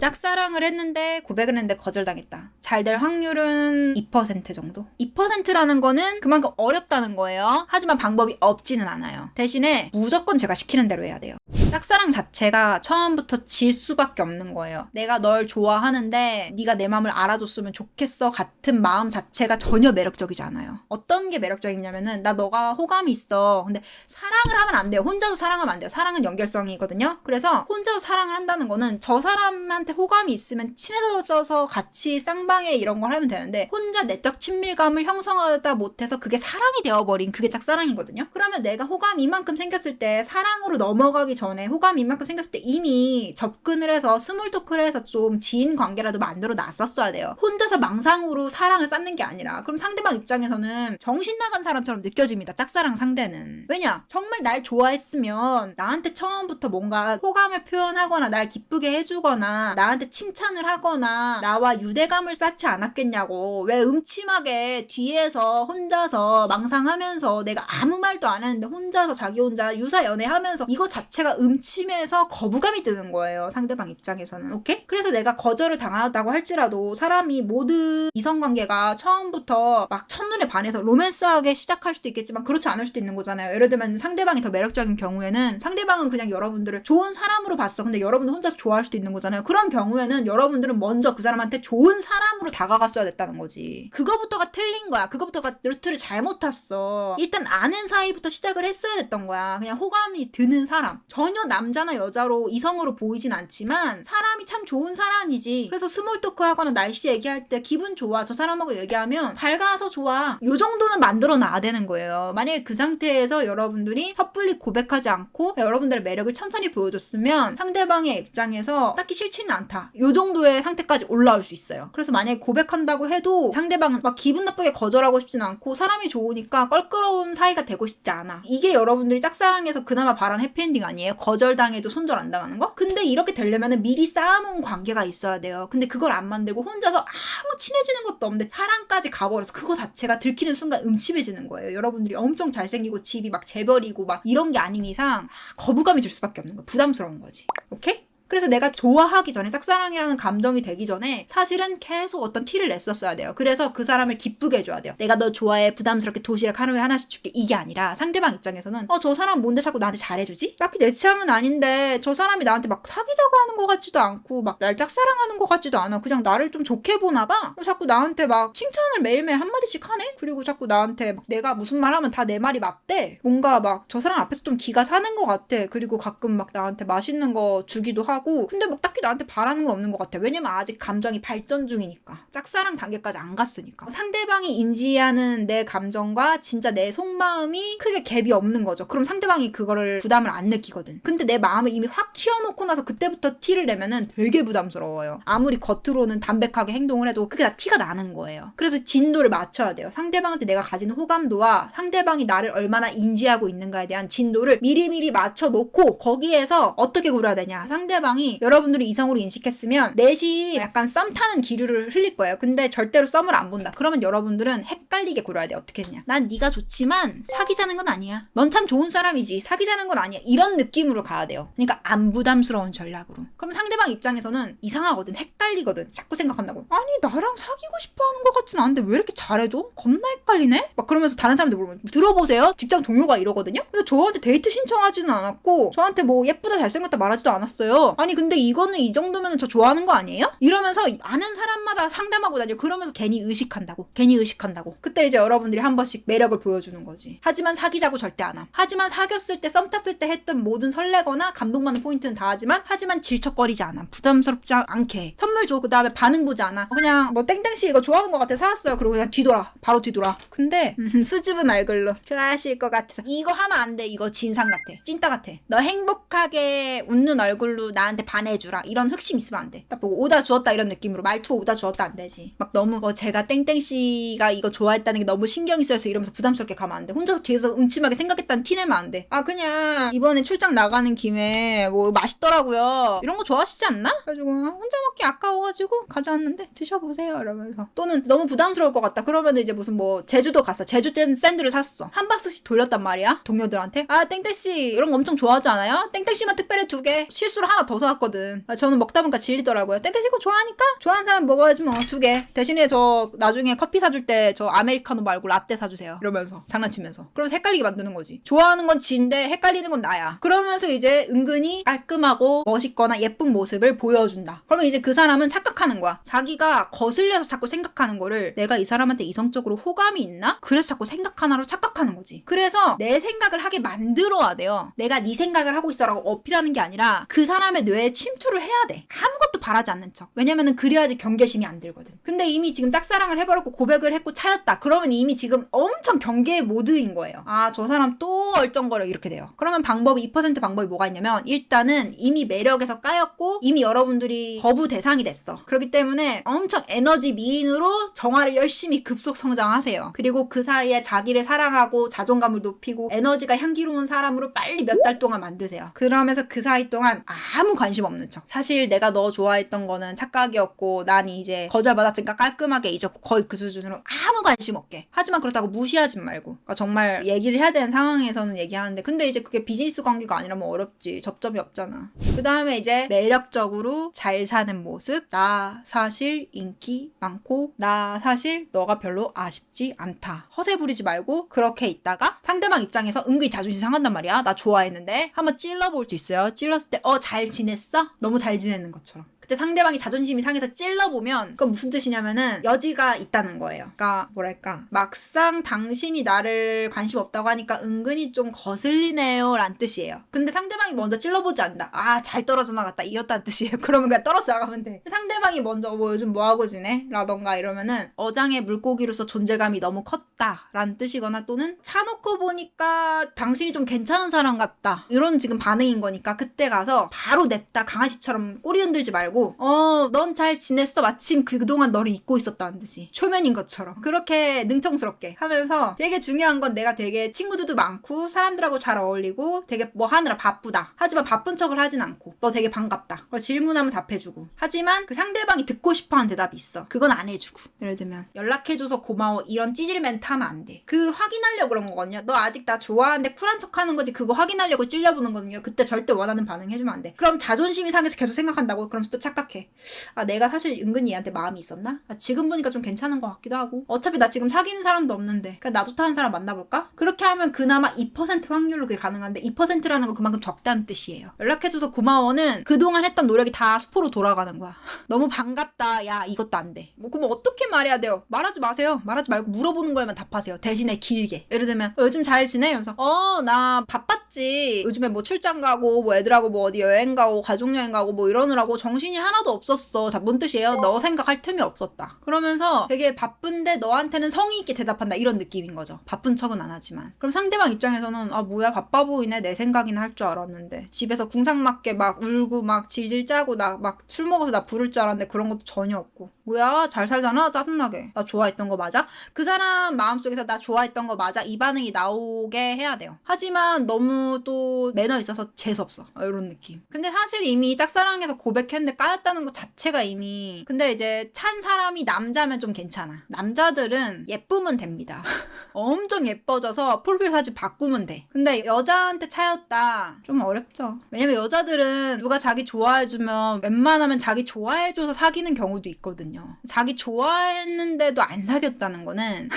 짝사랑을 했는데 고백을 했는데 거절당했다. 잘 될 확률은 2% 정도? 2%라는 거는 그만큼 어렵다는 거예요. 하지만 방법이 없지는 않아요. 대신에 무조건 제가 시키는 대로 해야 돼요. 짝사랑 자체가 처음부터 질 수밖에 없는 거예요. 내가 널 좋아하는데 네가 내 마음을 알아줬으면 좋겠어 같은 마음 자체가 전혀 매력적이지 않아요. 어떤 게 매력적이냐면은 나 너가 호감이 있어. 근데 사랑을 하면 안 돼요. 혼자서 사랑하면 안 돼요. 사랑은 연결성이거든요. 그래서 혼자서 사랑을 한다는 거는 저 사람한테 호감이 있으면 친해져서 같이 쌍방에 이런 걸 하면 되는데 혼자 내적 친밀감을 형성하다 못해서 그게 사랑이 되어버린 그게 짝사랑이거든요. 그러면 내가 호감이 이만큼 생겼을 때 사랑으로 넘어가기 전에 호감이 이만큼 생겼을 때 이미 접근을 해서 스몰 토크를 해서 좀 지인 관계라도 만들어 놨었어야 돼요. 혼자서 망상으로 사랑을 쌓는 게 아니라 그럼 상대방 입장에서는 정신 나간 사람처럼 느껴집니다. 짝사랑 상대는. 왜냐? 정말 날 좋아했으면 나한테 처음부터 뭔가 호감을 표현하거나 날 기쁘게 해주거나 나한테 칭찬을 하거나 나와 유대감을 쌓지 않았겠냐고. 왜 음침하게 뒤에서 혼자서 망상하면서 내가 아무 말도 안 했는데 혼자서 자기 혼자 유사 연애하면서 이거 자체가 음침해서 거부감이 드는 거예요. 상대방 입장에서는. 오케이? 그래서 내가 거절을 당하다고 할지라도 사람이 모든 이성관계가 처음부터 막 첫눈에 반해서 로맨스하게 시작할 수도 있겠지만 그렇지 않을 수도 있는 거잖아요. 예를 들면 상대방이 더 매력적인 경우에는 상대방은 그냥 여러분들을 좋은 사람으로 봤어. 근데 여러분도 혼자 좋아할 수도 있는 거잖아요. 그런 경우에는 여러분들은 먼저 그 사람한테 좋은 사람으로 다가갔어야 됐다는 거지. 그거부터가 틀린 거야. 그거부터가 루트를 잘못 탔어. 일단 아는 사이부터 시작을 했어야 됐던 거야. 그냥 호감이 드는 사람. 전혀 남자나 여자로 이성으로 보이진 않지만 사람이 참 좋은 사람이지. 그래서 스몰 토크 하거나 날씨 얘기할 때 기분 좋아. 저 사람하고 얘기하면 밝아서 좋아. 요 정도는 만들어 놔야 되는 거예요. 만약에 그 상태에서 여러분들이 섣불리 고백하지 않고 여러분들의 매력을 천천히 보여줬으면 상대방의 입장에서 딱히 싫지는 않다. 요 정도의 상태까지 올라올 수 있어요. 그래서 만약에 고백한다고 해도 상대방은 막 기분 나쁘게 거절하고 싶진 않고 사람이 좋으니까 껄끄러운 사이가 되고 싶지 않아. 이게 여러분들이 짝사랑에서 그나마 바란 해피엔딩 아니에요? 거절당해도 손절 안 당하는 거? 근데 이렇게 되려면 미리 쌓아놓은 관계가 있어야 돼요. 근데 그걸 안 만들고 혼자서 아무 친해지는 것도 없는데 사랑까지 가버려서 그거 자체가 들키는 순간 음침해지는 거예요. 여러분들이 엄청 잘생기고 집이 막 재벌이고 막 이런 게 아닌 이상 거부감이 들 수밖에 없는 거야. 부담스러운 거지. 오케이? 그래서 내가 좋아하기 전에 짝사랑이라는 감정이 되기 전에 사실은 계속 어떤 티를 냈었어야 돼요. 그래서 그 사람을 기쁘게 해줘야 돼요. 내가 너 좋아해 부담스럽게 도시락 하루에 하나씩 줄게 이게 아니라 상대방 입장에서는 어 저 사람 뭔데 자꾸 나한테 잘해주지? 딱히 내 취향은 아닌데 저 사람이 나한테 막 사귀자고 하는 것 같지도 않고 막 날 짝사랑하는 것 같지도 않아. 그냥 나를 좀 좋게 보나 봐. 자꾸 나한테 막 칭찬을 매일매일 한마디씩 하네? 그리고 자꾸 나한테 막 내가 무슨 말 하면 다 내 말이 맞대. 뭔가 막 저 사람 앞에서 좀 기가 사는 것 같아. 그리고 가끔 막 나한테 맛있는 거 주기도 하고 근데 막 딱히 나한테 바라는 건 없는 것 같아. 왜냐면 아직 감정이 발전 중이니까. 짝사랑 단계까지 안 갔으니까. 상대방이 인지하는 내 감정과 진짜 내 속마음이 크게 갭이 없는 거죠. 그럼 상대방이 그거를 부담을 안 느끼거든. 근데 내 마음을 이미 확 키워놓고 나서 그때부터 티를 내면은 되게 부담스러워요. 아무리 겉으로는 담백하게 행동을 해도 그게 다 티가 나는 거예요. 그래서 진도를 맞춰야 돼요. 상대방한테 내가 가진 호감도와 상대방이 나를 얼마나 인지하고 있는가에 대한 진도를 미리미리 맞춰놓고 거기에서 어떻게 굴어야 되냐. 상대방 이 여러분들이 이성으로 인식했으면 넷이 약간 썸 타는 기류를 흘릴 거예요. 근데 절대로 썸을 안 본다. 그러면 여러분들은 헷갈리게 굴어야 돼. 어떻게 했냐. 난 네가 좋지만 사귀자는 건 아니야. 넌 참 좋은 사람이지. 사귀자는 건 아니야. 이런 느낌으로 가야 돼요. 그러니까 안 부담스러운 전략으로. 그럼 상대방 입장에서는 이상하거든. 헷갈리거든. 자꾸 생각한다고. 아니 나랑 사귀고 싶어 하는 것 같진 않은데 왜 이렇게 잘해줘? 겁나 헷갈리네? 막 그러면서 다른 사람들 물어보면 들어보세요. 직장 동료가 이러거든요. 근데 저한테 데이트 신청하지는 않았고 저한테 뭐 예쁘다 잘생겼다 말하지도 않았어요. 아니 근데 이거는 이 정도면 저 좋아하는 거 아니에요? 이러면서 아는 사람마다 상담하고 다녀. 그러면서 괜히 의식한다고. 괜히 의식한다고. 그때 이제 여러분들이 한 번씩 매력을 보여주는 거지. 하지만 사귀자고 절대 안 함. 하지만 사귀었을 때 썸 탔을 때 했던 모든 설레거나 감동받는 포인트는 다 하지만 하지만 질척거리지 않아. 부담스럽지 않게 해. 선물 줘. 그 다음에 반응 보지 않아. 그냥 뭐 땡땡씨 이거 좋아하는 것 같아 사왔어요. 그리고 그냥 뒤돌아. 바로 뒤돌아. 근데 음, 수줍은 얼굴로 좋아하실 것 같아서 이거 하면 안 돼. 이거 진상 같아. 찐따 같아. 너 행복하게 웃는 얼굴로 나 한테 반해주라. 이런 흑심 있으면 안 돼. 딱 보고 오다 주었다 이런 느낌으로 말투 오다 주었다 안 되지. 막 너무 뭐 제가 땡땡 씨가 이거 좋아했다는 게 너무 신경이 쓰여서 이러면서 부담스럽게 가면 안 돼. 혼자서 뒤에서 음침하게 생각했다는 티 내면 안 돼. 아 그냥 이번에 출장 나가는 김에 뭐 맛있더라고요. 이런 거 좋아하시지 않나? 그래가지고 아, 혼자 먹기 아까워. 아까워가지고 가져왔는데 드셔보세요 이러면서 또는 너무 부담스러울 것 같다 그러면 이제 무슨 뭐 제주도 갔어 제주 땐 샌드를 샀어 한 박스씩 돌렸단 말이야 동료들한테 아 땡땡 씨 이런 거 엄청 좋아하지 않아요? 땡땡 씨만 특별히 두 개 실수로 하나 더 사왔거든. 아, 저는 먹다 보니까 질리더라고요. 땡땡씨 거 좋아하니까? 좋아하는 사람 먹어야지 뭐. 두 개. 대신에 저 나중에 커피 사줄 때 저 아메리카노 말고 라떼 사주세요. 이러면서. 장난치면서. 그러면서 헷갈리게 만드는 거지. 좋아하는 건 지인데 헷갈리는 건 나야. 그러면서 이제 은근히 깔끔하고 멋있거나 예쁜 모습을 보여준다. 그러면 이제 그 사람은 착각하는 거야. 자기가 거슬려서 자꾸 생각하는 거를 내가 이 사람한테 이성적으로 호감이 있나? 그래서 자꾸 생각 하나로 착각하는 거지. 그래서 내 생각을 하게 만들어야 돼요. 내가 네 생각을 하고 있어라고 어필하는 게 아니라 그 사람의 뇌에 침투를 해야 돼. 아무것도 바라지 않는 척. 왜냐면은 그래야지 경계심이 안 들거든. 근데 이미 지금 짝사랑을 해버렸고 고백을 했고 차였다. 그러면 이미 지금 엄청 경계 모드인 거예요. 아 저 사람 또 얼쩡거려. 이렇게 돼요. 그러면 방법이 2% 방법이 뭐가 있냐면 일단은 이미 매력에서 까였고 이미 여러분들이 거부 대상이 됐어. 그렇기 때문에 엄청 에너지 미인으로 정화를 열심히 급속 성장하세요. 그리고 그 사이에 자기를 사랑하고 자존감을 높이고 에너지가 향기로운 사람으로 빨리 몇 달 동안 만드세요. 그러면서 그 사이 동안 아무 관심 없는 척. 사실 내가 너 좋아했던 거는 착각이었고 난 이제 거절받았으니까 깔끔하게 잊었고 거의 그 수준으로 아무 관심 없게. 하지만 그렇다고 무시하지 말고. 그러니까 정말 얘기를 해야 되는 상황에서는 얘기하는데 근데 이제 그게 비즈니스 관계가 아니라면 어렵지. 접점이 없잖아. 그 다음에 이제 매력적으로 잘 사는 모습. 나 사실 인기 많고 나 사실 너가 별로 아쉽지 않다. 허세 부리지 말고 그렇게 있다가 상대방 입장에서 은근히 자존심 상한단 말이야. 나 좋아했는데. 한번 찔러볼 수 있어요? 찔렀을 때 어 잘 지냈어? 너무 잘 지내는 것처럼 그때 상대방이 자존심이 상해서 찔러보면 그건 무슨 뜻이냐면은 여지가 있다는 거예요. 그러니까 뭐랄까 막상 당신이 나를 관심 없다고 하니까 은근히 좀 거슬리네요 란 뜻이에요. 근데 상대방이 먼저 찔러보지 않는다. 아 잘 떨어져 나갔다 이렇다는 뜻이에요. 그러면 그냥 떨어져 나가면 돼. 상대방이 먼저 뭐 요즘 뭐하고 지내? 라던가 이러면은 어장의 물고기로서 존재감이 너무 컸다 라는 뜻이거나 또는 차놓고 보니까 당신이 좀 괜찮은 사람 같다 이런 지금 반응인 거니까 그때 가서 바로 냅다 강아지처럼 꼬리 흔들지 말고 어, 넌 잘 지냈어. 마침 그동안 너를 잊고 있었다는 듯이. 초면인 것처럼. 그렇게 능청스럽게 하면서 되게 중요한 건 내가 되게 친구들도 많고 사람들하고 잘 어울리고 되게 뭐 하느라 바쁘다. 하지만 바쁜 척을 하진 않고 너 되게 반갑다. 그걸 질문하면 답해주고. 하지만 그 상대방이 듣고 싶어하는 대답이 있어. 그건 안 해주고. 예를 들면 연락해줘서 고마워. 이런 찌질 멘트 하면 안 돼. 그 확인하려고 그런 거거든요. 너 아직 나 좋아하는데 쿨한 척 하는 거지. 그거 확인하려고 찔려보는 거거든요. 그때 절대 원하는 반응 해주면 안 돼. 그럼 자존심이 상해서 계속 생각한다고. 그러면서 또 착각해. 아, 내가 사실 은근히 얘한테 마음이 있었나? 아, 지금 보니까 좀 괜찮은 것 같기도 하고. 어차피 나 지금 사귀는 사람도 없는데. 그냥 나도 타는 사람 만나볼까? 그렇게 하면 그나마 2% 확률로 그게 가능한데 2%라는 건 그만큼 적다는 뜻이에요. 연락해줘서 고마워는 그동안 했던 노력이 다 수포로 돌아가는 거야. 너무 반갑다. 야, 이것도 안 돼. 뭐, 그럼 어떻게 말해야 돼요? 말하지 마세요. 말하지 말고 물어보는 거에만 답하세요. 대신에 길게. 예를 들면, 어, 요즘 잘 지내? 이러면서, 어, 나 바빴지. 요즘에 뭐 출장 가고, 뭐 애들하고 뭐 어디 여행 가고, 가족여행 가고, 뭐 이러느라고 정신이 하나도 없었어. 자, 뭔 뜻이에요? 너 생각할 틈이 없었다. 그러면서 되게 바쁜데 너한테는 성의 있게 대답한다. 이런 느낌인 거죠. 바쁜 척은 안 하지만. 그럼 상대방 입장에서는, 아, 뭐야, 바빠 보이네. 내 생각이나 할 줄 알았는데. 집에서 궁상맞게 막 울고, 막 질질 짜고, 나 막 술 먹어서 나 부를 줄 알았는데 그런 것도 전혀 없고. 뭐야, 잘 살잖아? 짜증나게. 나 좋아했던 거 맞아? 그 사람 마음속에서 나 좋아했던 거 맞아? 이 반응이 나오게 해야 돼요. 하지만 너무 또 매너 있어서 재수없어. 어, 이런 느낌. 근데 사실 이미 짝사랑해서 고백했는데 까였다는 것 자체가 이미. 근데 이제 찬 사람이 남자면 좀 괜찮아. 남자들은 예쁘면 됩니다. 엄청 예뻐져서 프로필 사진 바꾸면 돼. 근데 여자한테 차였다. 좀 어렵죠. 왜냐면 여자들은 누가 자기 좋아해주면 웬만하면 자기 좋아해줘서 사귀는 경우도 있거든요. 자기 좋아했는데도 안 사귀었다는 거는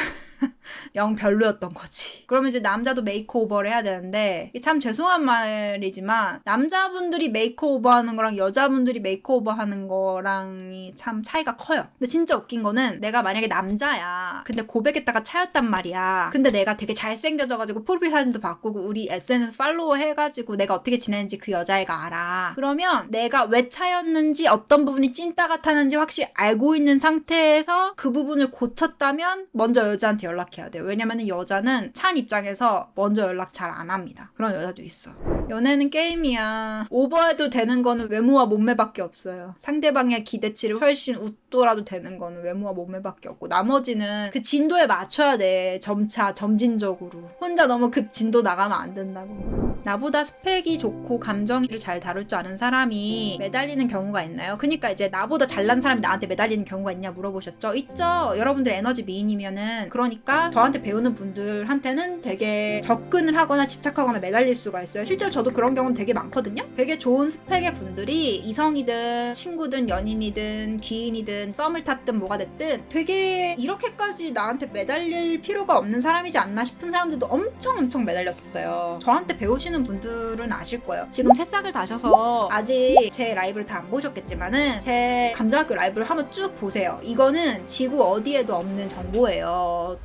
영 별로였던 거지. 그러면 이제 남자도 메이크오버를 해야 되는데 이게 참 죄송한 말이지만 남자분들이 메이크오버 하는 거랑 여자분들이 메이크오버 하는 거랑이 참 차이가 커요. 근데 진짜 웃긴 거는 내가 만약에 남자야. 근데 고백했다가 차였단 말이야. 근데 내가 되게 잘생겨져가지고 프로필 사진도 바꾸고 우리 SNS 팔로우 해가지고 내가 어떻게 지내는지 그 여자애가 알아. 그러면 내가 왜 차였는지 어떤 부분이 찐따 같았는지 확실히 알고 있는 상태에서 그 부분을 고쳤다면 먼저 여자한테 연락해야 돼요. 왜냐면 여자는 찬 입장에서 먼저 연락 잘 안 합니다. 그런 여자도 있어. 연애는 게임이야. 오버해도 되는 거는 외모와 몸매밖에 없어요. 상대방의 기대치를 훨씬 웃도라도 되는 거는 외모와 몸매밖에 없고 나머지는 그 진도에 맞춰야 돼. 점차 점진적으로. 혼자 너무 급 진도 나가면 안 된다고. 나보다 스펙이 좋고 감정을 잘 다룰 줄 아는 사람이 매달리는 경우가 있나요? 그러니까 이제 나보다 잘난 사람이 나한테 매달리는 경우가 있냐 물어보셨죠? 있죠. 여러분들 에너지 미인이면은 그러니까 저한테 배우는 분들한테는 되게 접근을 하거나 집착하거나 매달릴 수가 있어요. 실제로 저도 그런 경우는 되게 많거든요. 되게 좋은 스펙의 분들이 이성이든 친구든 연인이든 기인이든 썸을 탔든 뭐가 됐든 되게 이렇게까지 나한테 매달릴 필요가 없는 사람이지 않나 싶은 사람들도 엄청 엄청 매달렸었어요. 저한테 배우 시는 분들은 아실 거예요. 지금 새싹을 다셔서 아직 제 라이브를 다 안 보셨겠지만은 제 감정학교 라이브를 한번 쭉 보세요. 이거는 지구 어디에도 없는 정보예요.